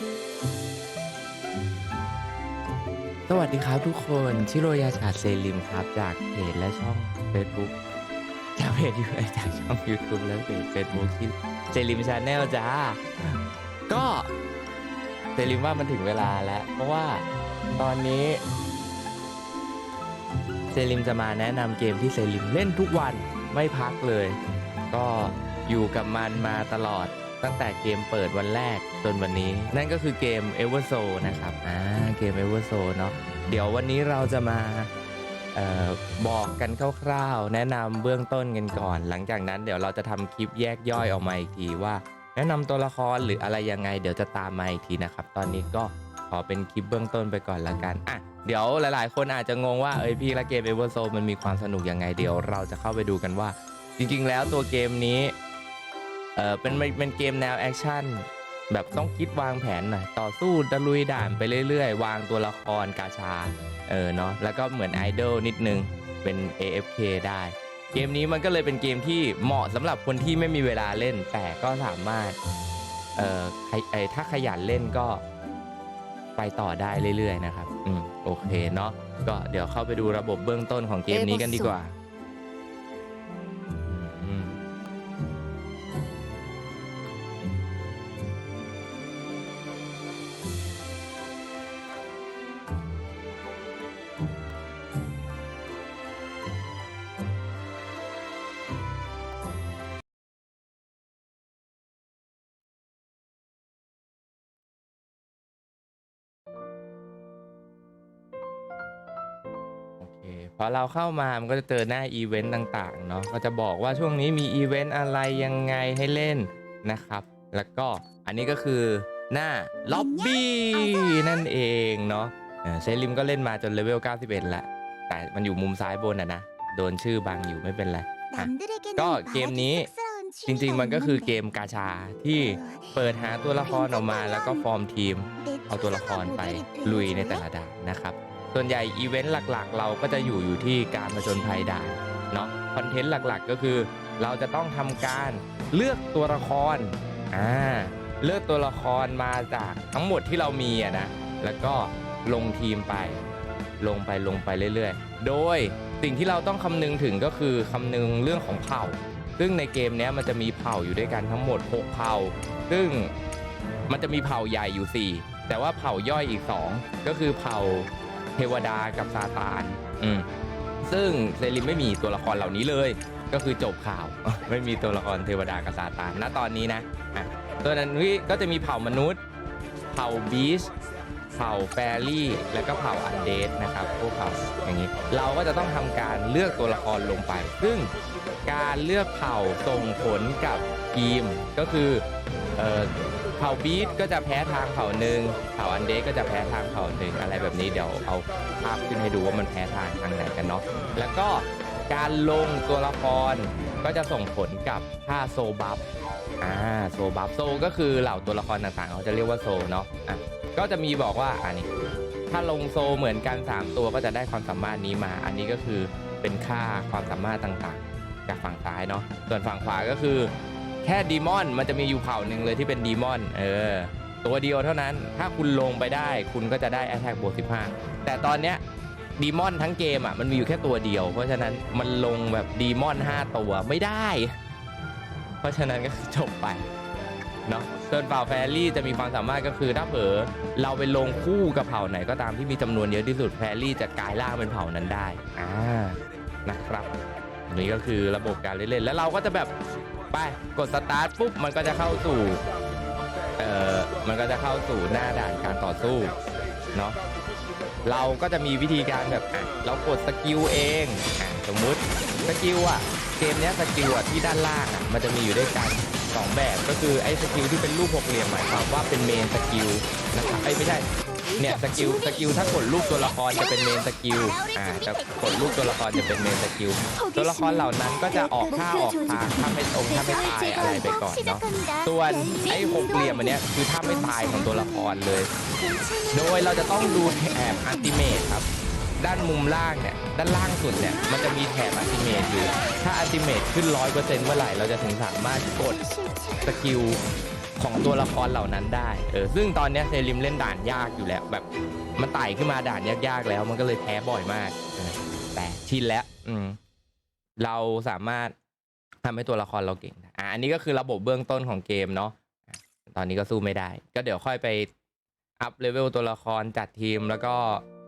สวัสดีครับทุกคนชิโรยาชาเซริมครับ จากเพจและช่อง Facebook จากเพจยูจากช่อง YouTube และเพจ Facebook ที่เซริมชาแนลจ้า ก็เซริมว่ามันถึงเวลาแล้ว เพราะว่าตอนนี้ เซริมจะมาแนะนำเกมที่เซริมเล่นทุกวันไม่พักเลย ก็อยู่กับมันมาตลอด ตั้งแต่เกมเปิดวันแรกจนวันนี้ นั่นก็คือเกม e v e r s o นะครับอ่าเกม e v e r s o เนาะเดี๋ยววันนี้เราจะมาออบอกกันคร่าวๆ แนะนำเบื้องต้นกันก่อน หลังจากนั้นเดี๋ยวเราจะทำคลิปแยกย่อยออกมาอีกทีว่า แนะนำตัวละครหรืออะไรยังไง เดี๋ยวจะตามมาอีกทีนะครับ ตอนนี้ก็ขอเป็นคลิปเบื้องต้นไปก่อนละกันอะเดี๋ยวหลายๆ คนอาจจะงงว่าเอ้ยพี่ละเกม e v e r s o มันมีความสนุกยังไงเดี๋ยวเราจะเข้าไปดูกันว่า จริงๆ แล้วตัวเกมนี้ เออเป็นเป็นเกมแนวแอคชั่นแบบต้องคิดวางแผนหน่อยต่อสู้ตะลุยด่านไปเรื่อยๆ วางตัวละครกาชา เออเนาะแล้วก็เหมือนไอดอลนิดนึงเป็น AFK ได้ เกมนี้มันก็เลยเป็นเกมที่เหมาะสำหรับคนที่ไม่มีเวลาเล่น แต่ก็สามารถ เอ่อใครเอ่อถ้าขยันเล่นก็ไปต่อได้เรื่อยๆนะครับ อืม โอเคเนาะก็เดี๋ยวเข้าไปดูระบบเบื้องต้นของเกมนี้กันดีกว่า พอเราเข้ามามันก็จะเจอหน้าอีเวนต์ต่างๆเนาะก็จะบอกว่าช่วงนี้มีอีเวนต์อะไรยังไงให้เล่นนะครับ แล้วก็อันนี้ก็คือหน้าล็อบบี้นั่นเองเนาะเออเซริมก็เล่นมาจนเลเวล 91 แล้ว แต่มันอยู่มุมซ้ายบนอะนะ โดนชื่อบังอยู่ไม่เป็นไรอะก็เกมนี้จจริริงงๆๆมัมันนก็ก็คืคืออเกเกมมกาชาที่เปิดหาตัวละครออกมาแล้วก็ฟอร์มทีม เอาตัวละครไปลุยในแต่ละด่านนะครับ ส่วนใหญ่อีเวนต์หลักๆ เราก็จะอยู่อยู่ที่การผจญภัยด่านเนาะคอนเทนต์หลักๆ ก็คือ เราจะต้องทำการเลือกตัวละครอ่าเลือกตัวละครมาจากทั้งหมดที่เรามีอะนะแล้วก็ลงทีมไป ลงไปลงไปเรื่อยๆ โดยสิ่งที่เราต้องคำนึงถึงก็คือคำนึงเรื่องของเผ่า ซึ่งในเกมนี้มันจะมีเผ่าอยู่ด้วยกันทั้งหมด 6 เผ่า ซึ่งมันจะมีเผ่าใหญ่อยู่ 4 แต่ว่าเผ่าย่อยอีก 2 ก็คือเผ่า เทวดากับซาตาน อืมซึ่งเซริมไม่มีตัวละครเหล่านี้เลย ก็คือจบข่าว ไม่มีตัวละครเทวดากับซาตานณตอนนี้นะอะตัวนั้นนี่ก็จะมีเผ่ามนุษย์ เผ่าบีชเผ่าแฟรี่ และก็เผ่าอันเดสนะครับพวกเผ่าอย่างนี้ เราก็จะต้องทำการเลือกตัวละครลงไป ซึ่งการเลือกเผ่าส่งผลกับทีมก็คือเอ่อ เผ่าบีชก็จะแพ้ทางเผ่าหนึ่งเผ่าอันเดสก็จะแพ้ทางเผ่าหนึ่งอะไรแบบนี้เดี๋ยวเอาภาพขึ้นให้ดูว่ามันแพ้ทางทางไหนกันเนาะแล้วก็การลงตัวละครก็จะส่งผลกับค่าโซบัฟอ่าโซบัฟโซก็คือเหล่าตัวละครต่างๆ เขาจะเรียกว่าโซเนาะอะก็จะมีบอกว่าอันนี้ถ้าลงโซเหมือนกัน 3 ตัวก็จะได้ความสามารถนี้มา อันนี้ก็คือเป็นค่าความสามารถต่างๆ จากฝั่งซ้ายเนาะส่วนฝั่งขวาก็คือ ค่ดีมอนมันจะมีอยู่เผ่าหนึ่งเลยที่เป็นดีมอนเออตัวเดียวเท่านั้น ถ้าคุณลงไปได้คุณก็จะได้ a t t a c k บวก15 แต่ตอนเนี้ยดีมอนทั้งเกมอะมันมีอยู่แค่ตัวเดียว เพราะฉะนั้นมันลงแบบดีมอน 5 ตัวไม่ได้ เพราะฉะนั้นก็จบไปเนาะส่วนเผ่าแฟรี่จะมีความสามารถก็คือถ้าเผลอเราไปลงคู่กับเผ่าไหนก็ตามที่มีจำนวนเยอะที่สุดแฟรี่จะกลายร่างเป็นเผ่านั้นได้อ่านะครับนนี้ก็คือระบบการเล่นๆแล้วเราก็จะแบบ ไปกดสตาร์ทปุ๊บมันก็จะเข้าสู่เอ่อมันก็จะเข้าสู่หน้าด่านการต่อสู้เนาะเราก็จะมีวิธีการแบบเรากดสกิลเองอสมมุติสกิลอะเกมเนี้ยสกิลอะที่ด้านล่างอะมันจะมีอยู่ด้วยกันสองแบบก็คือไอ้สกิลที่เป็นรูปหกเหลี่ยมหมายความว่าเป็นเมนสกิลนะครับไอ้ไม่ใช่ เนี่ยสกิลสกิลถ้ากดรูปตัวละครจะเป็นเมนสกิลอ่าจะกดรูปตัวละครจะเป็นเมนสกิลตัวละครเหล่านั้นก็จะออกท่าออกทางถ้าไม่ตรงถ้าไม่ตายอะไรไปก่อนเนาะส่วนไอ้หกเหลี่ยมอันเนี้ยคือถ้าไม่ตายของตัวละครเลย โดยเราจะต้องดูแถบอันติเมทครับด้านมุมล่างเนี่ยด้านล่างสุดเนี่ยมันจะมีแถบอัติเมทอยู่ ถ้าอัติเมทขึ้น100%เมื่อไหร่เราจะถึงสามารถกดสกิล ของตัวละครเหล่านั้นได้เออซึ่งตอนเนี้ยเซริมเล่นด่านยากอยู่แล้วแบบมันไต่ขึ้นมาด่านยากๆแล้ว มันก็เลยแพ้บ่อยมากแต่ชินแล้วอืมเราสามารถทำให้ตัวละครเราเก่งได้อะอันนี้ก็คือระบบเบื้องต้นของเกมเนาะอะตอนนี้ก็สู้ไม่ได้ ก็เดี๋ยวค่อยไปอัพเลเวลตัวละครจัดทีมแล้วก็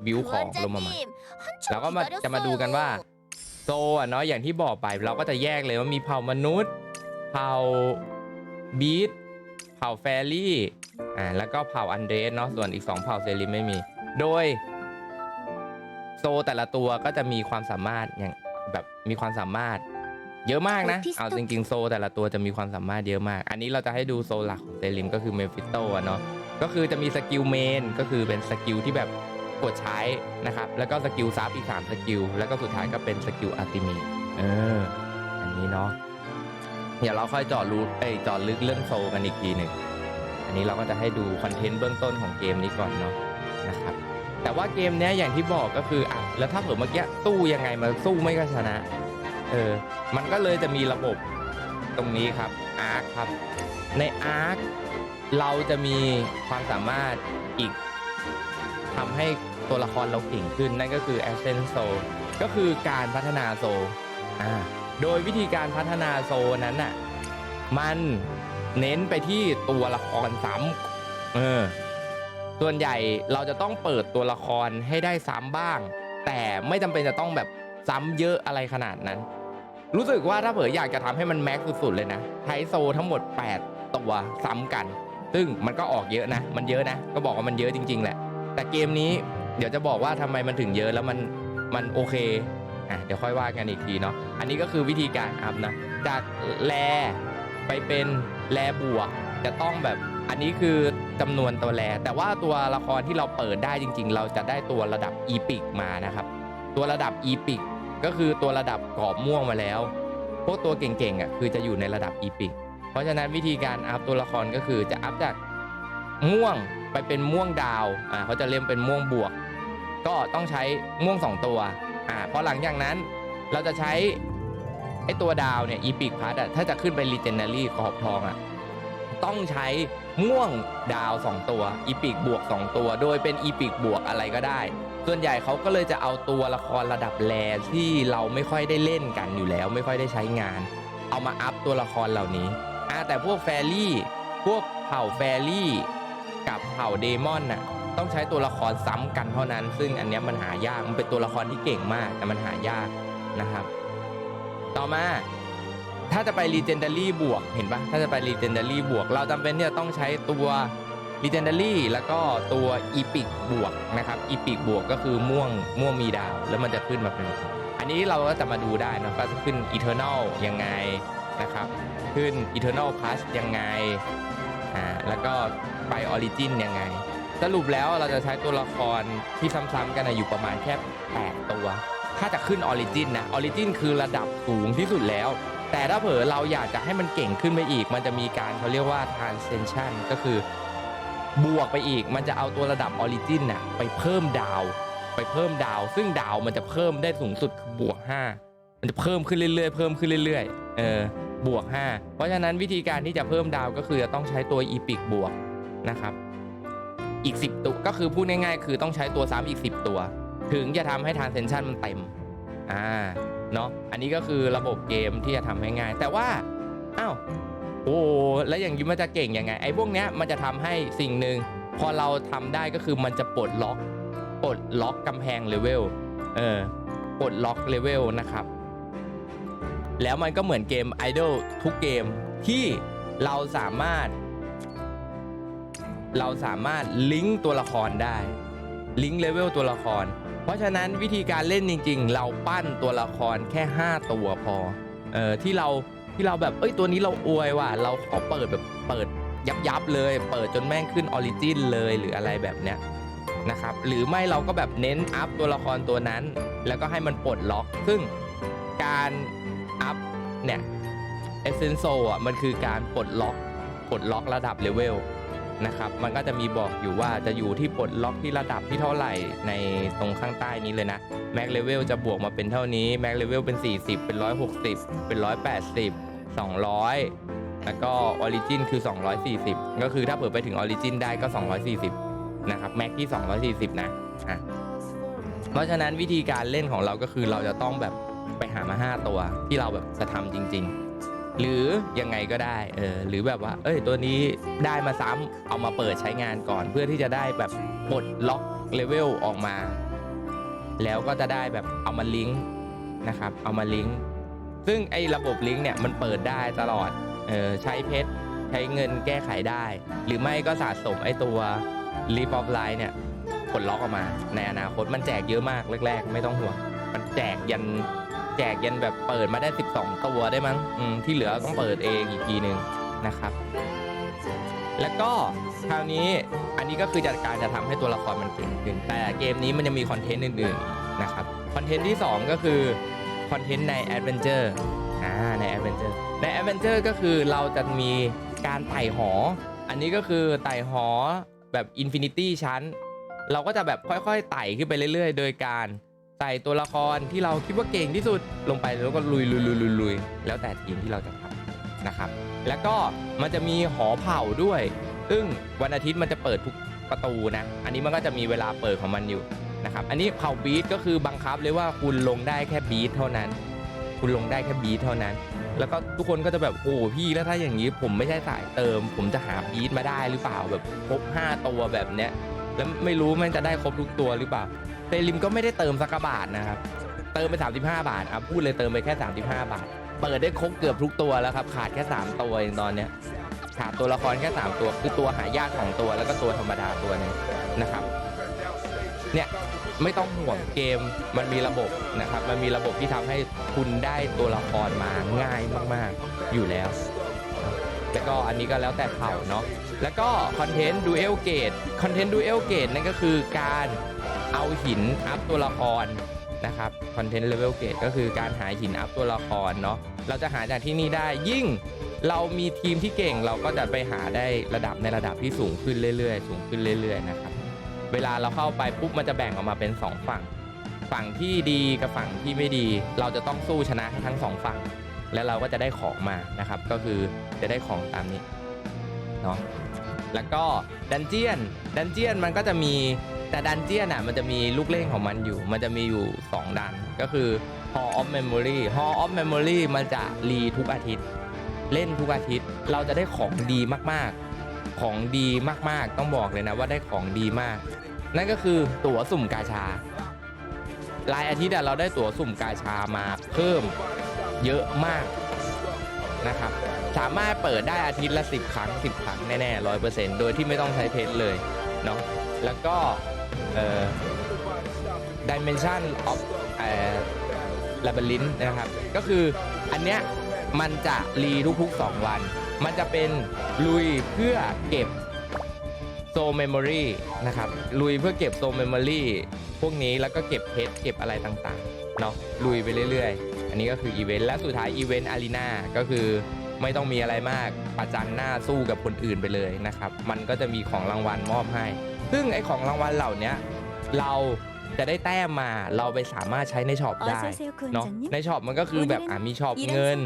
บิวของลงมาใหม่ เราก็มาจะมาดูกันว่าโซอะเนาะอย่างที่บอกไปเราก็จะแยกเลยว่ามีเผ่ามนุษย์ เผ่าบีท ผ่าแฟรี่อ่าแล้วก็เผ่าอันเดรสเนาะส่วนอีก 2 เผ่าเซริมไม่มี โดย โซแต่ละตัวก็จะมีความสามารถอย่างแบบมีความสามารถ เยอะมากนะ เอาจริงๆโซแต่ละตัวจะมีความสามารถเยอะมาก อันนี้เราจะให้ดูโซหลักของเซริมก็คือเมฟิโตอะเนาะก็คือจะมีสกิลเมนก็คือเป็นสกิลที่แบบกดใช้นะครับ แล้วก็สกิลซับอีก3สกิลแล้วก็สุดท้ายก็เป็นสกิลอัลติเมทเอออันนี้เนาะ เดี๋ยวเราค่อยเจาะรู้เอ้ยเจาะลึกเรื่องโซกันอีกทีหนึ่งอันนี้เราก็จะให้ดูคอนเทนต์เบื้องต้นของเกมนี้ก่อนเนาะนะครับแต่ว่าเกมเนี้ยอย่างที่บอกก็คืออะแล้วถ้าเผื่อเมื่อกี้สู้ยังไงมันสู้ไม่ก็ชนะเออมันก็เลยจะมีระบบตรงนี้ครับอาร์คครับในอาร์คเราจะมีความสามารถอีกทำให้ตัวละครเราเก่งขึ้นนั่นก็คือ Ascent Soul ก็คือการพัฒนาโซลอ่า โดยวิธีการพัฒนาโซนั้นน่ะ มันเน้นไปที่ตัวละครซ้ำเออ ส่วนใหญ่เราจะต้องเปิดตัวละครให้ได้ซ้ำบ้าง แต่ไม่จำเป็นจะต้องแบบซ้ำเยอะอะไรขนาดนั้น รู้สึกว่าถ้าเผื่ออยากจะทำให้มันแม็กซ์สุดๆเลยนะใช้โซทั้งหมด 8 ตัวซ้ำกัน ซึ่งมันก็ออกเยอะนะ มันเยอะนะ ก็บอกว่ามันเยอะจริง ๆ แหละ แต่เกมนี้เดี๋ยวจะบอกว่าทำไมมันถึงเยอะแล้วมันมันโอเค อะเดี๋ยวค่อยว่ากันอีกทีเนาะอันนี้ก็คือวิธีการอัพนะจากแลไปเป็นแลบวกจะต้องแบบอันนี้คือจำนวนตัวแล แต่ว่าตัวละครที่เราเปิดได้จริง ๆ เราจะได้ตัวระดับอีพิกมานะครับ ตัวระดับอีพิกก็คือตัวระดับกรอบม่วงมาแล้ว พวกตัวเก่งๆอะคือจะอยู่ในระดับอีพิกเพราะฉะนั้นวิธีการอัพตัวละครก็คือจะอัพจากม่วงไปเป็นม่วงดาวอ่าเขาจะเรียกเป็นม่วงบวก ก็ต้องใช้ม่วง 2 ตัว อ่าพอหลังจากนั้นเราจะใช้ไอตัวดาวเนี่ยอีพิกพัทอะถ้าจะขึ้นไปรีเจนเนอรี่ขอบทองอะต้องใช้ม่วงดาว 2 ตัวอีพิกบวก 2 ตัว โดยเป็นอีพิกบวกอะไรก็ได้ ส่วนใหญ่เขาก็เลยจะเอาตัวละครระดับแรที่เราไม่ค่อยได้เล่นกันอยู่แล้ว ไม่ค่อยได้ใช้งาน เอามาอัพตัวละครเหล่านี้อ่าแต่พวกแฟรี่พวกเผ่าแฟรี่กับเผ่าเดมอนน่ะ ต้องใช้ตัวละครซ้ำกันเท่านั้น ซึ่งอันนี้มันหายากมันเป็นตัวละครที่เก่งมาก แต่มันหายากนะครับ ต่อมาถ้าจะไป Legendary บวกเห็นปะถ้าจะไป Legendary บวก เราจำเป็นที่จะต้องใช้ตัว Legendary แล้วก็ตัว Epic บวกนะครับ Epic บวกก็คือม่วงม่วงมีดาว แล้วมันจะขึ้นมาเป็น อันนี้เราก็จะมาดูได้นะก็จะขึ้น Eternal ยังไงนะครับ ขึ้น Eternal Plus ยังไงอ่าแล้วก็ไป Origin ยังไง สรุปแล้วเราจะใช้ตัวละครที่ซ้ำๆกันนะอยู่ประมาณแค่ 8 ตัว ถ้าจะขึ้น Origin นนะ Origin คือระดับสูงที่สุดแล้ว แต่ถ้าเผลอเราอยากจะให้มันเก่งขึ้นไปอีก มันจะมีการเขาเรียกว่า Transcension ก็คือบวกไปอีกมันจะเอาตัวระดับ Origin น่ะไปเพิ่มดาว ไปเพิ่มดาว ซึ่งดาวมันจะเพิ่มได้สูงสุดคือบวก 5 มันจะเพิ่มขึ้นเรื่อยๆ เพิ่มขึ้นเรื่อยๆเออบวก 5 เพราะฉะนั้นวิธีการที่จะเพิ่มดาวก็คือจะต้องใช้ตัว Epic บวกนะครับ อีก 10 ตัวก็คือพูดง่ายๆ คือต้องใช้ตัวซ้ำอีก 10 ตัว ถึงจะทำให้ Transcension มันเต็มอ่าเนาะอันนี้ก็คือระบบเกมที่จะทำให้ง่าย แต่ว่าอ้าวโอ้แล้วอย่างนี้มันจะเก่งยังไงไอ้พวกเนี้ยมันจะทำให้สิ่งหนึ่งพอเราทำได้ก็คือมันจะปลดล็อกปลดล็อกกำแพงเลเวลเออปลดล็อกเลเวลนะครับ แล้วมันก็เหมือนเกม Idol ทุกเกมที่เราสามารถ เราสามารถลิงก์ตัวละครได้ ลิงก์เลเวลตัวละคร เพราะฉะนั้นวิธีการเล่นจริง ๆ เราปั้นตัวละครแค่ 5 ตัวพอเออที่เราที่เราแบบเอ้ยตัวนี้เราอวยว่ะเราขอเปิดแบบเปิดยับยับๆเลย เปิดจนแม่งขึ้นออริจินเลยหรืออะไรแบบเนี้ยนะครับหรือไม่เราก็แบบเน้นอัพตัวละครตัวนั้น แล้วก็ให้มันปลดล็อก ซึ่งการอัพเนี่ยเอเซนโซอะมันคือการปลดล็อกปลดล็อกระดับเลเวล นะครับ มันก็จะมีบอกอยู่ว่าจะอยู่ที่ปลดล็อกที่ระดับที่เท่าไหร่ในตรงข้างใต้นี้เลยนะแม็กเลเวลจะบวกมาเป็นเท่านี้แม็กเลเวลเป็น 40 เป็น 160 เป็น 180 200 แล้วก็ออริจินคือ 240 ก็คือถ้าเปิดไปถึงออริจินได้ก็ 240 นะครับแม็กที่ 240 นะอะเพราะฉะนั้นวิธีการเล่นของเราก็คือเราจะต้องแบบไปหามา 5 ตัวที่เราแบบจะทำจริง ๆ หรือยังไงก็ได้เออหรือแบบว่า เอ้ยตัวนี้ได้มาซ้ำเอามาเปิดใช้งานก่อน เพื่อที่จะได้แบบปลดล็อกเลเวลออกมา แล้วก็จะได้แบบเอามาลิงก์นะครับ เอามาลิงก์ซึ่งไอ้ระบบลิงก์เนี่ยมันเปิดได้ตลอดเออใช้เพชรใช้เงินแก้ไขได้ หรือไม่ก็สะสมไอ้ตัว l e a p of Line เนี่ยผลล็อกออกมา ในอนาคตมันแจกเยอะมากแรก ๆ ไม่ต้องห่วง มันแจกยัน แจกยันแบบเปิดมาได้ 12 ตัวได้มั้งอืมที่เหลือต้องเปิดเองอีกทีหนึ่งนะครับ แล้วก็คราวนี้อันนี้ก็คือจัดการจะทำให้ตัวละครมันเก่งขึ้นแต่เกมนี้มันยังมีคอนเทนต์อื่นๆนะครับคอนเทนต์ที่ 2 ก็คือคอนเทนต์ในแอดเวนเจอร์อ่าในแอดเวนเจอร์ในแอดเวนเจอร์ก็คือเราจะมีการไต่หอ อันนี้ก็คือไต่หอแบบอินฟินิตี้ชั้น เราก็จะแบบค่อยๆไต่ขึ้นไปเรื่อยๆ โดยการ ส่ตัวละครที่เราคิดว่าเก่งที่สุดลงไปแล้วก็ลุยลุยลุยลุยลุยแล้วแต่ทีมที่เราจะทำนะครับ แล้วก็มันจะมีหอเผ่าด้วย ซึ่งวันอาทิตย์มันจะเปิดทุกประตูนะ อันนี้มันก็จะมีเวลาเปิดของมันอยู่นะครับ อันนี้เผ่าบีทก็คือบังคับเลยว่าคุณลงได้แค่บีทเท่านั้น คุณลงได้แค่บีทเท่านั้น แล้วก็ทุกคนก็จะแบบโอ้พี่แล้วถ้าอย่างนี้ผมไม่ใช่สายเติม ผมจะหาบีทมาได้หรือเปล่าแบบครบ5ตัวแบบเนี้ยแล้วไม่รู้มันจะได้ครบทุกตัวหรือเปล่า เซริมก็ไม่ได้เติมสักกะบาทนะครับ เติมไป 35 บาทอะพูดเลยเติมไปแค่ 35 บาท เปิดได้ครบเกือบทุกตัวแล้วครับ ขาดแค่ 3 ตัวเองตอนเนี้ยขาดตัวละครแค่ 3 ตัว คือตัวหายากของตัวแล้วก็ตัวธรรมดาตัวหนึงนะครับ เนี่ยไม่ต้องห่วงเกมมันมีระบบนะครับ มันมีระบบที่ทำให้คุณได้ตัวละครมาง่ายมากๆอยู่แล้ว แล้วก็อันนี้ก็แล้วแต่เผ่าเนาะ แล้วก็คอนเทนต์ดูเอลเกตคอนเทนต์ดูเอลเกตนั่นก็คือการ เอาหินอัพตัวละครนะครับคอนเทนต์เลเวลเกตก็คือการหาหินอัพตัวละครเนาะเราจะหาจากที่นี่ได้ยิ่งเรามีทีมที่เก่งเราก็จะไปหาได้ระดับในระดับที่สูงขึ้นเรื่อยๆ สูงขึ้นเรื่อยๆนะครับเวลาเราเข้าไปปุ๊บมันจะแบ่งออกมาเป็น 2 ฝั่ง ฝั่งที่ดีกับฝั่งที่ไม่ดี เราจะต้องสู้ชนะทั้งสองฝั่ง แล้วเราก็จะได้ของมานะครับ ก็คือจะได้ของตามนี้เนาะแล้วก็ดันเจียนดันเจียนมันก็จะมี แต่ดันเจียนอะมันจะมีลูกเล่นของมันอยู่ มันจะมีอยู่ 2 ดันก็คือ Hall of Memory Hall of Memory มันจะรีทุกอาทิตย์ เล่นทุกอาทิตย์ เราจะได้ของดีมากๆ ของดีมากๆ ต้องบอกเลยนะว่าได้ของดีมาก นั่นก็คือตั๋วสุ่มกาชารายอาทิตย์เราได้ตั๋วสุ่มกาชามาเพิ่มเยอะมากนะครับ สามารถเปิดได้อาทิตย์ละ 10 ครั้ง 10 ครั้งแน่ๆร้อยเปอร์เซ็นต์โดยที่ไม่ต้องใช้เพชรเลยเนาะแล้วก็ เอ่อ dimension of เอ่อ labyrinth นะครับ ก็คืออันเนี้ยมันจะรีทุกๆ 2 วัน มันจะเป็นลุยเพื่อเก็บโซเมมโมรีนะครับ ลุยเพื่อเก็บโซเมมโมรีพวกนี้แล้วก็เก็บเพชรเก็บอะไรต่างๆเนาะลุยไปเรื่อยๆ อันนี้ก็คืออีเวนต์และสุดท้ายอีเวนต์อารีนาก็คือไม่ต้องมีอะไรมากประจันหน้าสู้กับคนอื่นไปเลยนะครับ มันก็จะมีของรางวัลมอบให้ ซึ่งไอ้ของรางวัลเหล่าเนี้ยเราจะได้แต้มมาเราไปสามารถใช้ในช็อปได้เนาะในช็อปมันก็คือแบบอะมีช็อปเงิน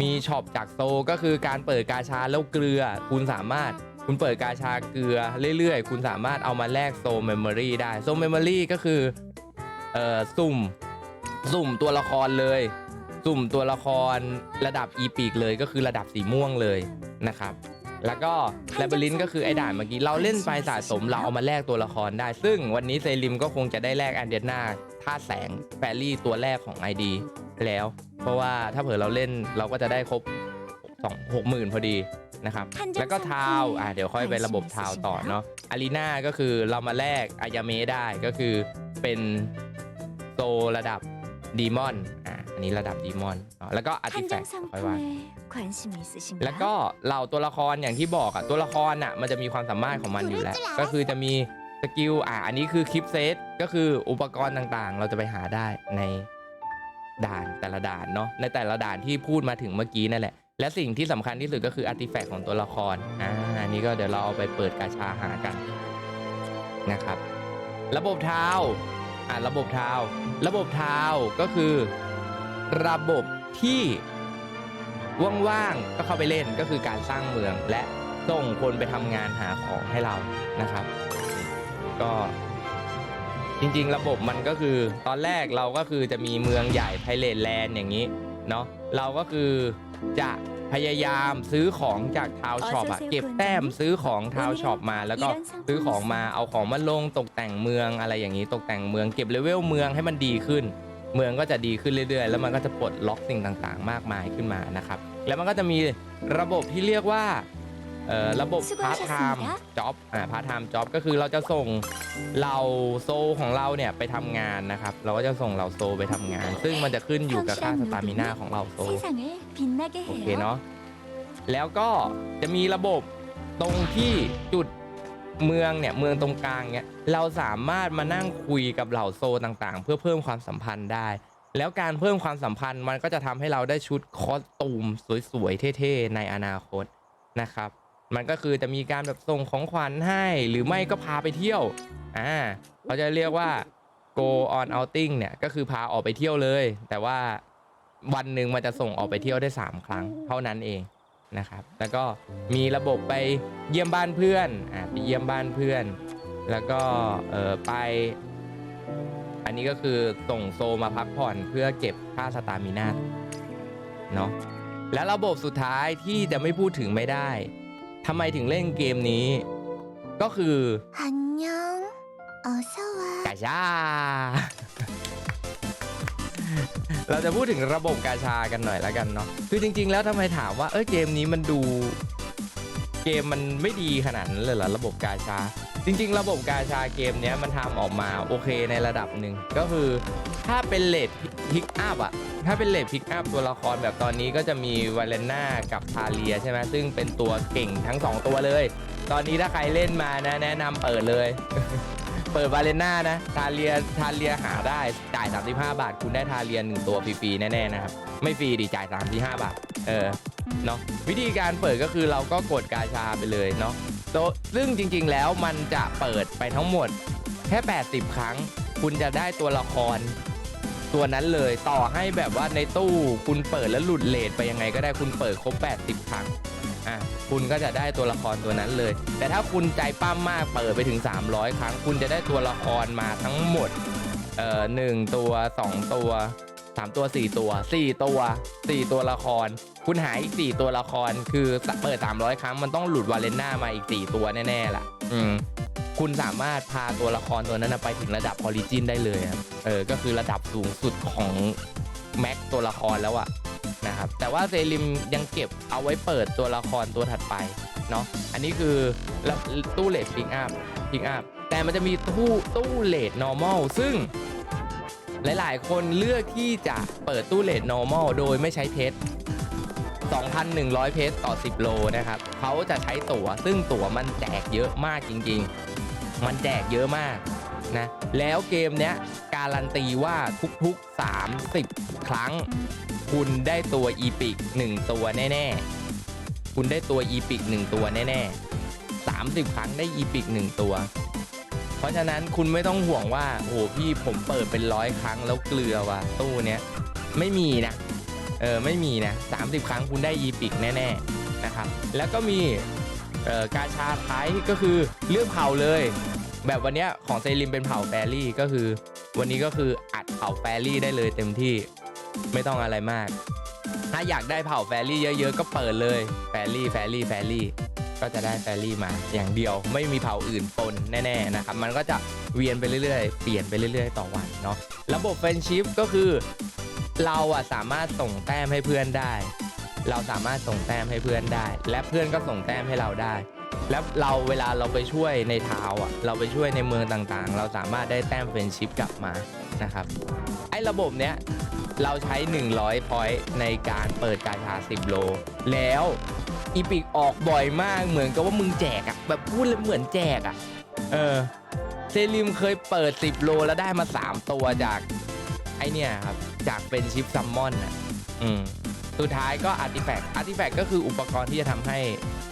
มีช็อปจากโซก็คือการเปิดกาชาแล้วเกลือ คุณสามารถคุณเปิดกาชาเกลือเรื่อยๆ คุณสามารถเอามาแลกโซเมมโมรีได้โซเมมโมรีก็คือเอ่อสุ่มสุ่มตัวละครเลย สุ่มตัวละครระดับอีปีกเลยก็คือระดับสีม่วงเลยนะครับ แล้วก็แลบลินก็คือไอ้ด่านเมื่อกี้เราเล่นไปสะสมเราเอามาแลกตัวละครได้ ซึ่งวันนี้เซริมก็คงจะได้แลกแอนเดียนาท่าแสงแฟรี่ตัวแรกของ ID แล้ว เพราะว่าถ้าเผื่อเราเล่นเราก็จะได้ครบสองหกหมื่นพอดีนะครับแล้วก็ทาวอะเดี๋ยวค่อยไประบบทาวต่อเนาะอารีนาก็คือเรามาแลกอายาเมได้ก็คือเป็นโซระดับดีมอนอะอันนี้ระดับดีมอนแล้วก็อาร์ติแฟกต์ค่อยว่า แล้วก็เหล่าตัวละครอย่างที่บอกอะตัวละครอะมันจะมีความสามารถของมันอยู่แล้ว ก็คือจะมีสกิลอะอันนี้คือคลิปเซตก็คืออุปกรณ์ต่างๆ เราจะไปหาได้ในด่านแต่ละด่านเนาะในแต่ละด่านที่พูดมาถึงเมื่อกี้นั่นแหละ และสิ่งที่สำคัญที่สุดก็คืออาร์ติแฟกต์ของตัวละครอ่าอันนี้ก็เดี๋ยวเราเอาไปเปิดกาชาหากันนะครับ ระบบเท้าอ่าระบบเท้าระบบเท้าก็คือ ระบบที่ ว่างๆก็เข้าไปเล่นก็คือการสร้างเมืองและส่งคนไปทำงานหาของให้เรานะครับ ก็จริงๆ ระบบมันก็คือตอนแรกเราก็คือจะมีเมืองใหญ่ไพเรตแลนด์อย่างนี้เนาะเราก็คือจะพยายามซื้อของจากทาวช็อปอะเก็บแต้มซื้อของทาวช็อปมา แล้วก็ซื้อของมาเอาของมาลงตกแต่งเมืองอะไรอย่างนี้ตกแต่งเมือง เก็บเลเวลเมืองให้มันดีขึ้น เมืองก็จะดีขึ้นเรื่อยๆ แล้วมันก็จะปลดล็อกสิ่งต่างๆ มากมายขึ้นมานะครับ แล้วมันก็จะมีระบบที่เรียกว่าระบบพาร์ทไทม์จ็อบอ่าพาร์ทไทม์จ็อบก็คือเราจะส่งเราโซของเราเนี่ยไปทำงานนะครับ เราก็จะส่งเราโซไปทำงาน ซึ่งมันจะขึ้นอยู่กับค่าสตามิน่าของเราโซโอเคเนาะแล้วก็จะมีระบบตรงที่จุด เมืองเนี่ยเมืองตรงกลางเนี่ยเราสามารถมานั่งคุยกับเหล่าโซต่างๆ เพื่อเพิ่มความสัมพันธ์ได้ แล้วการเพิ่มความสัมพันธ์มันก็จะทำให้เราได้ชุดคอสตูมสวยๆเท่ๆในอนาคตนะครับ มันก็คือจะมีการแบบส่งของขวัญให้หรือไม่ก็พาไปเที่ยวอ่าเขาจะเรียกว่า go on outing เนี่ยก็คือพาออกไปเที่ยวเลย แต่ว่าวันหนึ่งมันจะส่งออกไปเที่ยวได้ 3 ครั้ง เท่านั้นเอง นะครับ แล้วก็มีระบบไปเยี่ยมบ้านเพื่อนอ่าไปเยี่ยมบ้านเพื่อน แล้วก็เออไป อันนี้ก็คือส่งโซมาพักผ่อนเพื่อเก็บค่าสตามินาเนาะและระบบสุดท้ายที่จะไม่พูดถึงไม่ได้ทำไมถึงเล่นเกมนี้ ก็คือฮันยองออวะกาชา เราจะพูดถึงระบบกาชากันหน่อยแล้วกันเนาะคือจริง ๆ แล้วทำไมถามว่าเอ้ยเกมนี้มันดู เกมมันไม่ดีขนาดนั้นเลยเหรอระบบกาชา จริง ๆ ระบบกาชาเกมเนี้ยมันทำออกมาโอเคในระดับหนึ่งก็คือถ้าเป็นเลดพิกอัพอะถ้าเป็นเลดพิกอัพตัวละครแบบตอนนี้ก็จะมีวาเลนนากับทาเลียใช่ไหมซึ่งเป็นตัวเก่งทั้งสองตัวเลย ตอนนี้ถ้าใครเล่นมานะแนะนำเปิดเลย เปิดวาเลนนานะ ทาเลียทาเลียหาได้ จ่าย 35 บาท คุณได้ทาเลียหนึ่งตัวฟรีๆ แน่ๆ นะครับ ไม่ฟรีดิจ่าย 35 บาท เออ เนาะวิธีการเปิดก็คือเราก็กดกาชาไปเลยเนาะโตซึ่งจริงๆ แล้วมันจะเปิดไปทั้งหมดแค่ 80 ครั้ง คุณจะได้ตัวละครตัวนั้นเลยต่อให้แบบว่าในตู้คุณเปิดแล้วหลุดเลทไปยังไงก็ได้คุณเปิดครบ 80 ครั้ง คุณก็จะได้ตัวละครตัวนั้นเลย แต่ถ้าคุณใจปั้มมากเปิดไปถึง 300 ครั้ง คุณจะได้ตัวละครมาทั้งหมดเอ่อหนึ่งตัว 2 ตัว 3 ตัว 4 ตัว 4 ตัว 4 ตัวละคร คุณหายอีก 4 ตัวละครคือเปิด 300 ครั้งมันต้องหลุดวาเลนน่ามาอีก 4 ตัวแน่ๆล่ะ อืมคุณสามารถพาตัวละครตัวนั้นไปถึงระดับออริจินได้เลย เออ ก็คือระดับสูงสุดของแม็กตัวละครแล้วอะ นะครับ แต่ว่าเซริมยังเก็บเอาไว้เปิดตัวละครตัวถัดไปเนาะอันนี้คือตู้เลดพิกอัพพิกอัพแต่มันจะมีตู้ตู้เลด normal ซึ่งหลาย ๆ คนเลือกที่จะเปิดตู้เลด normal โดยไม่ใช้เพชร 2,100 เพชรต่อ 10 โลนะครับ เขาจะใช้ตั๋ว ซึ่งตั๋วมันแจกเยอะมากจริง ๆ มันแจกเยอะมากนะ แล้วเกมเนี้ยการันตีว่าทุก ๆ 30 ครั้ง คุณได้ตัวอีพิก1ตัวแน่ๆ คุณได้ตัวอีพิก1ตัวแน่ๆ30ครั้งได้อีพิก1ตัว เพราะฉะนั้นคุณไม่ต้องห่วงว่าโอ้โหพี่ผมเปิดเป็นร้อยครั้งแล้วเกลือว่ะตู้เนี้ยไม่มีนะเออไม่มีนะ30ครั้งคุณได้อีพิกแน่ๆนะครับแล้วก็มีเออกาชาไทยก็คือเลือกเผ่าเลย แบบวันเนี้ยของเซริมเป็นเผ่าแฟรี่ก็คือ วันนี้ก็คืออัดเผ่าแฟรี่ได้เลยเต็มที่ ไม่ต้องอะไรมาก ถ้าอยากได้เผ่าแฟรี่เยอะ ๆ ก็เปิดเลยแฟรี่แฟรี่แฟรี่ก็จะได้แฟรี่มา อย่างเดียวไม่มีเผ่าอื่นปนแน่ๆนะครับมันก็จะเวียนไปเรื่อยๆ เปลี่ยนไปเรื่อย ๆ ต่อวันเนาะระบบเฟนชิพก็คือ เราอะสามารถส่งแต้มให้เพื่อนได้ เราสามารถส่งแต้มให้เพื่อนได้ และเพื่อนก็ส่งแต้มให้เราได้ แล้วเราเวลาเราไปช่วยในทาวน์อะเราไปช่วยในเมืองต่างๆ เราสามารถได้แต้มเฟรนชิพกลับมานะครับไอ้ระบบเนี้ย เราใช้ 100 พอยต์ในการเปิดการชา10 โล แล้วอีพิกออกบ่อยมากเหมือนกับว่ามึงแจกอะแบบพูดเลยเหมือนแจกอะเออเซริมเคยเปิด 10 โลแล้วได้มา 3 ตัวจาก ไอเนี่ยครับ จากเป็นชิปซัมมอนอะอืมสุดท้ายก็อาร์ติแฟกต์อาร์ติแฟกต์ก็คืออุปกรณ์ที่จะทำให้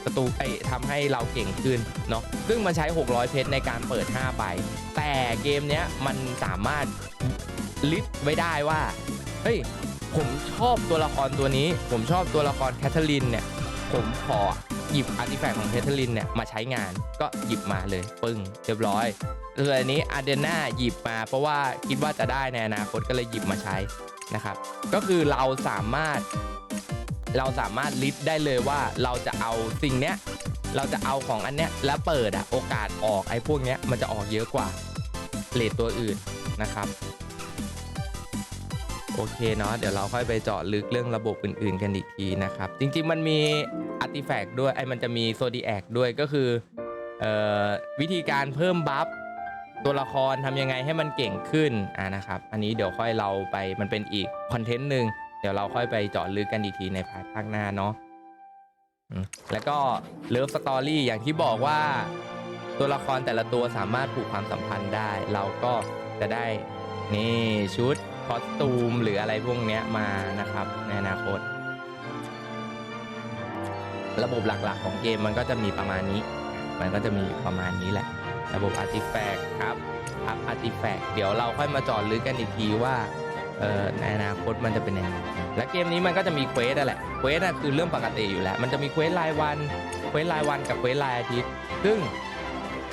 ประตูไอทำให้เราเก่งขึ้นเนาะซึ่งมันใช้ 600 เพชรในการเปิด5ใบแต่เกมเนี้ยมันสามารถลิสต์ไว้ได้ว่า เฮ้ยผมชอบตัวละครตัวนี้ ผมชอบตัวละครแคทเธอรีนเนี่ยผมขอหยิบอาร์ติแฟกต์ของแคทเธอรีนเนี่ยมาใช้งานก็หยิบมาเลยปึ้งเรียบร้อยส่วนอันนี้อาร์เดน่าหยิบมา เพราะว่าคิดว่าจะได้ในอนาคตก็เลยหยิบมาใช้นะครับ ก็คือเราสามารถเราสามารถลิสต์ได้เลยว่าเราจะเอาสิ่งเนี้ยเราจะเอาของอันเนี้ยแล้วเปิดอะโอกาสออกไอ้พวกเนี้ยมันจะออกเยอะกว่าเลทตัวอื่นนะครับ โอเคเนาะเดี๋ยวเราค่อยไปเจาะลึกเรื่องระบบอื่นๆกันอีกทีนะครับ จริงๆมันมีอาร์ติแฟกต์ด้วยไอ้มันจะมีโซดีแอคด้วยก็คือเอ่อวิธีการเพิ่มบัฟตัวละครทำยังไงให้มันเก่งขึ้นอ่านะครับ อันนี้เดี๋ยวค่อยเราไปมันเป็นอีกคอนเทนต์หนึ่งเดี๋ยวเราค่อยไปเจาะลึกกันอีกทีในพาร์ทภาคหน้าเนาะแล้วก็เลิฟสตอรี่อย่างที่บอกว่าตัวละครแต่ละตัวสามารถผูกความสัมพันธ์ได้ เราก็จะได้นี่ชุด อสตูมหรืออะไรพวกนี้มานะครับในอนาคต ระบบหลักๆของเกมมันก็จะมีประมาณนี้ มันก็จะมีอยู่ประมาณนี้แหละ ระบบอาร์ติแฟกต์ครับอัพอาร์ติแฟกต์เดี๋ยวเราค่อยมาจอดลึกกันอีกทีว่าในอนาคตมันจะเป็นยังไงและเกมนี้มันก็จะมีเควสนั่นแหละเควสน่ะคือเรื่องปกติอยู่แล้ว มันจะมีเควสรายวันเควสรายวันกับเควสรายอาทิตย์ ซึ่ง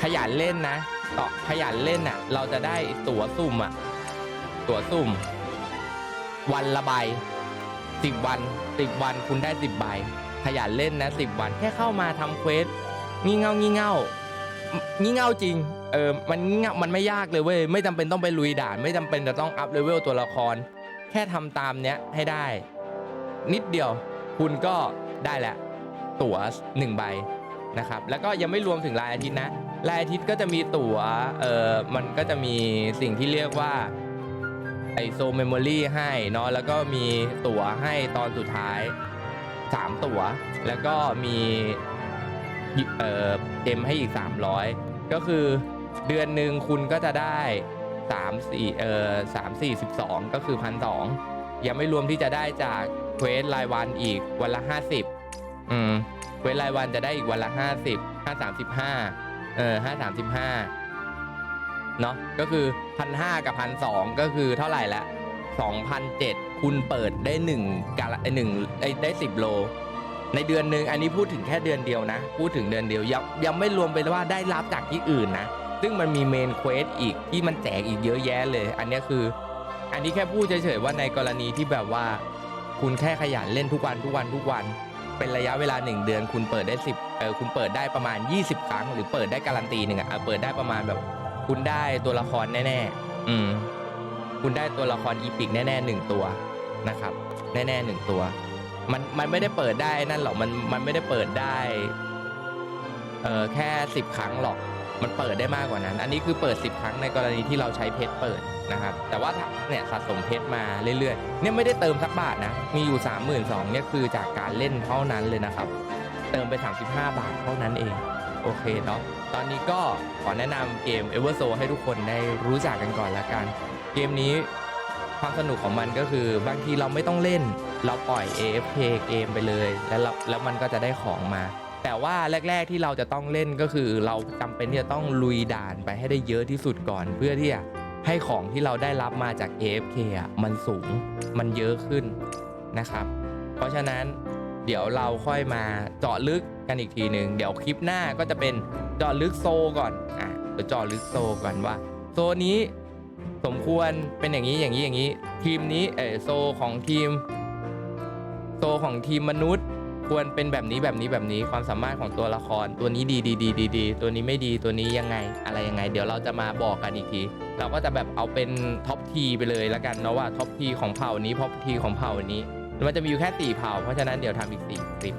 ขยันเล่นนะต่อขยันเล่นอะ เราจะได้ตั๋วสุ่มอะ ตั๋วสุ่ม วันละใบสิบวันสิบวันคุณได้สิบใบ ขยันเล่นนะสิบวันแค่เข้ามาทำเควสงี่เง่างี่เง่างี่เง่าจริงเออมันงี่เง่ามันไม่ยากเลยเว้ยไม่จำเป็นต้องไปลุยด่าน ไม่จำเป็นจะต้องอัพเลเวลตัวละคร แค่ทำตามเนี้ยให้ได้ นิดเดียวคุณก็ได้แหล้วตั๋วหนึ่งใบนะครับแล้วก็ยังไม่รวมถึงรายอาทิตย์นะรายอาทิตย์ก็จะมีตั๋วเออมันก็จะมีสิ่งที่เรียกว่า ไอโซเมมโมรีให้เนาะแล้วก็มีตั๋วให้ตอนสุดท้าย 3 ตั๋ว แล้วก็มีเอ่อเต็มให้อีก 300 ก็คือเดือนหนึ่งคุณก็จะได้3 4เอ่อ3 4 12 ก็คือ1,200ยังไม่รวมที่จะได้จากเควสรายวันอีกวันละ 50 อืมเควสรายวันจะได้อีกวันละ 50 5 35 เออ5 35 เนาะก็คือพันห้ากับพันสองก็คือเท่าไหร่ละสองพันเจ็ดคุณเปิดได้หนึ่งกาละหนึ่งได้ได้สิบโล ในเดือนหนึ่งอันนี้พูดถึงแค่เดือนเดียวนะ พูดถึงเดือนเดียวยังยังไม่รวมไปว่าได้รับจากที่อื่นนะ ซึ่งมันมีเมนเควสอีกที่มันแจกอีกเยอะแยะเลย อันนี้คือ อันนี้แค่พูดเฉยๆว่าในกรณีที่แบบว่า คุณแค่ขยันเล่นทุกวันทุกวันทุกวัน เป็นระยะเวลา 1 เดือน คุณเปิดได้10เออคุณเปิดได้ประมาณ 20 ครั้ง หรือเปิดได้การันตีหนึ่งอะเปิดได้ประมาณแบบ คุณได้ตัวละครแน่ๆ อืม คุณได้ตัวละครอีพิกแน่ๆหนึ่งตัวนะครับ แน่ๆหนึ่งตัว มันมันไม่ได้เปิดได้นั่นหรอกมันมันไม่ได้เปิดได้เออแค่สิบครั้งหรอก มันเปิดได้มากกว่านั้น อันนี้คือเปิด10ครั้งในกรณีที่เราใช้เพชรเปิดนะครับ แต่ว่าถ้าเนี่ยสะสมเพชรมาเรื่อยๆ เนี่ยไม่ได้เติมสักบาทนะ มีอยู่ 3 2 0 0 0เนี่ยคือจากการเล่นเท่านั้นเลยนะครับ เติมไป 35 บาทเท่านั้นเอง โอเคเนาะตอนนี้ก็ขอแนะนำเกม e v e r s o ให้ทุกคนได้รู้จักกันก่อนละกัน เกมนี้ความสนุกของมันก็คือบางทีเราไม่ต้องเล่น เราปล่อย AFK เกมไปเลย แล้วเราแล้วมันก็จะได้ของมา แต่ว่าแรก ๆที่เราจะต้องเล่นก็คือเราจำเป็นที่จะต้องลุยด่านไปให้ได้เยอะที่สุดก่อนเพื่อที่จะให้ของที่เราได้รับมาจาก AFK อะมันสูงมันเยอะขึ้นนะครับ เพราะฉะนั้นเดี๋ยวเราค่อยมาเจาะลึก กันอีกทีหนึ่งเดี๋ยวคลิปหน้าก็จะเป็นเจาะลึกโซก่อนอะเดี๋ยวเจาะลึกโซก่อนว่า โซนี้สมควรเป็นอย่างนี้อย่างนี้อย่างนี้ ทีมนี้เออโซของทีม โซของทีมมนุษย์ ควรเป็นแบบนี้แบบนี้แบบนี้ความสามารถของตัวละครตัวนี้ดีดีดีดีดีตัวนี้ไม่ดีตัวนี้ยังไงอะไรยังไง เดี๋ยวเราจะมาบอกกันอีกทีเราก็จะแบบเอาเป็นท็อปทีไปเลยแล้วกันเนาะว่าท็อปทีของเผ่านี้ท็อปทีของเผ่านี้มันจะมีอยู่แค่สี่เผ่าเพราะฉะนั้นเดี๋ยวทำอีกสี่คลิป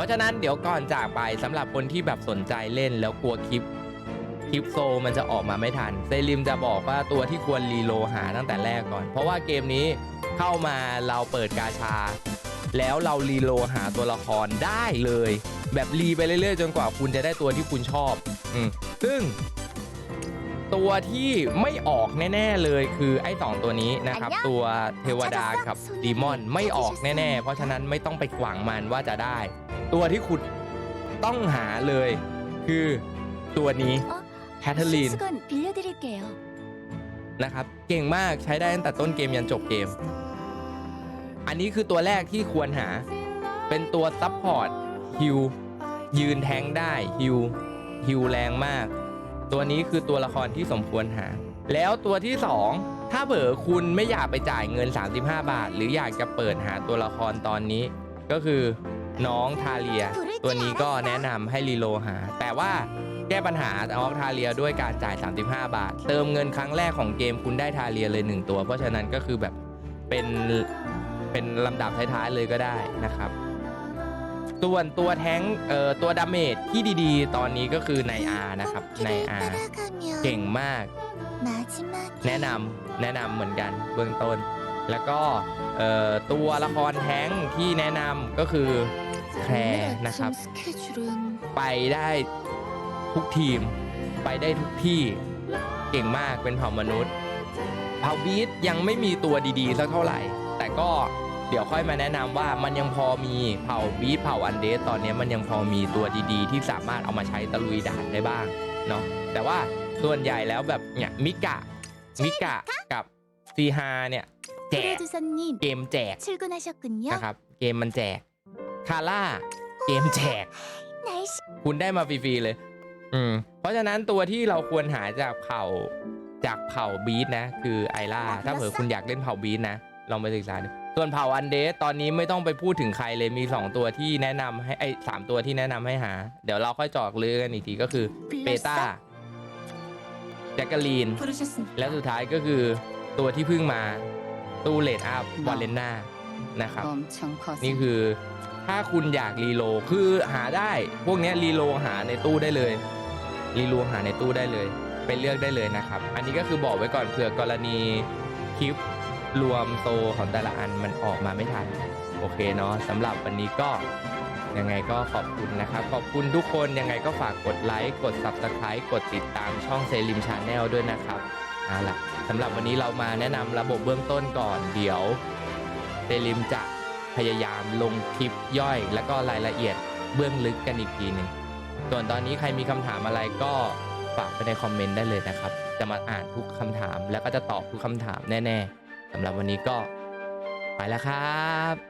ราะฉะนั้นเดี๋ยวก่อนจากไปสำหรับคนที่แบบสนใจเล่นแล้วกลัวคลิปคลิปโซมันจะออกมาไม่ทันเซริมจะบอกว่าตัวที่ควรรีโลหาตั้งแต่แรกก่อน เพราะว่าเกมนี้เข้ามาเราเปิดกาชา แล้วเรารีโลหาตัวละครได้เลย แบบรีไปเรื่อยๆ จนกว่าคุณจะได้ตัวที่คุณชอบ อืมซึ่ง ตัวที่ไม่ออกแน่ ๆ เลยคือไอ้สองตัวนี้นะครับ ตัวเทวดากับดีมอนไม่ออกแน่ๆ เพราะฉะนั้นไม่ต้องไปหวังมันว่าจะได้ ตัวที่ขุดต้องหาเลย คือตัวนี้แคทเธอรีนนะครับ เก่งมากใช้ได้ตั้งแต่ต้นเกมยันจบเกม อันนี้คือตัวแรกที่ควรหา เป็นตัวซับพอร์ตฮิวยืนแทงได้ฮิวฮิวแรงมาก ตัวนี้คือตัวละครที่สมควรหา แล้วตัวที่ 2 ถ้าเผลอคุณไม่อยากไปจ่ายเงิน 35 บาท หรืออยากจะเปิดหาตัวละครตอนนี้ ก็คือน้องทาเลีย ตัวนี้ก็แนะนำให้รีโลหา แต่ว่าแก้ปัญหาน้องทาเลียด้วยการจ่าย 35 บาท เติมเงินครั้งแรกของเกมคุณได้ทาเลียเลย 1 ตัว เพราะฉะนั้นก็คือแบบเป็นเป็นลำดับท้ายๆเลยก็ได้นะครับ ส่วนตัวแท้งเอ่อตัวดาเมจที่ดีๆ ตอนนี้ก็คือนายอานะครับนายอาเก่งมาก แนะนำแนะนำเหมือนกันเบื้องต้น แล้วก็เอ่อตัวละครแท้งที่แนะนำก็คือแคร์นะครับ ไปได้ทุกทีม ไปได้ทุกที่เก่งมากเป็นเผ่ามนุษย์เผ่าบีทยังไม่มีตัวดีๆสักเท่าไหร่ แต่ก็ เดี๋ยวค่อยมาแนะนำว่ามันยังพอมีเผ่าบีเผ่าอันเดสตอนนี้มันยังพอมีตัวดีๆ ที่สามารถเอามาใช้ตะลุยด่านได้บ้างเนาะแต่ว่าส่วนใหญ่แล้วแบบเนี่ยมิกะมิกะกับซีฮาเนี่ยแจกเกมแจกนะครับเกมมันแจกคาร่าเกมแจก คุณได้มาฟรีๆเลย อืมเพราะฉะนั้นตัวที่เราควรหาจากเผ่าจากเผ่าบีทนะ คือไอล่าถ้าเผื่อคุณอยากเล่นเผ่าบีทนะ ลองไปศึกษาดู ส่วนเผ่าอันเดสตอนนี้ไม่ต้องไปพูดถึงใครเลย มี 2 ตัวที่แนะนำให้ไอ้สามตัวที่แนะนำให้หา เดี๋ยวเราค่อยเจอกเลือกันอีกทีก็คือเบต้าแจ็คกาลีน 부르셨습니다. และสุดท้ายก็คือตัวที่เพิ่งมาตู้เลดอัพวาเลนนานะครับ 엄청 커서 นี่คือถ้าคุณอยากรีโหลดคือหาได้ พวกเนี้ยรีโหลดหาในตู้ได้เลย รีโหลดหาในตู้ได้เลย ไปเลือกได้เลยนะครับ อันนี้ก็คือบอกไว้ก่อนเผื่อกรณีคลิป รวมโซของแต่ละอันมันออกมาไม่ทัน โอเคเนาะสำหรับวันนี้ก็ยังไงก็ขอบคุณนะครับ ขอบคุณทุกคนยังไงก็ฝากกดไลค์กด Subscribe กดติดตามช่องเซริมชาแนลด้วยนะครับเอาล่ะสำหรับวันนี้เรามาแนะนำระบบเบื้องต้นก่อนเดี๋ยวเซริมจะพยายามลงคลิปย่อย แล้วก็รายละเอียดเบื้องลึกกันอีกทีหนึ่งส่วนตอนนี้ใครมีคำถามอะไรก็ฝากไปในคอมเมนต์ได้เลยนะครับ จะมาอ่านทุกคำถามแล้วก็จะตอบทุกคำถามแน่ ๆ สำหรับวันนี้ก็ไปแล้วครับ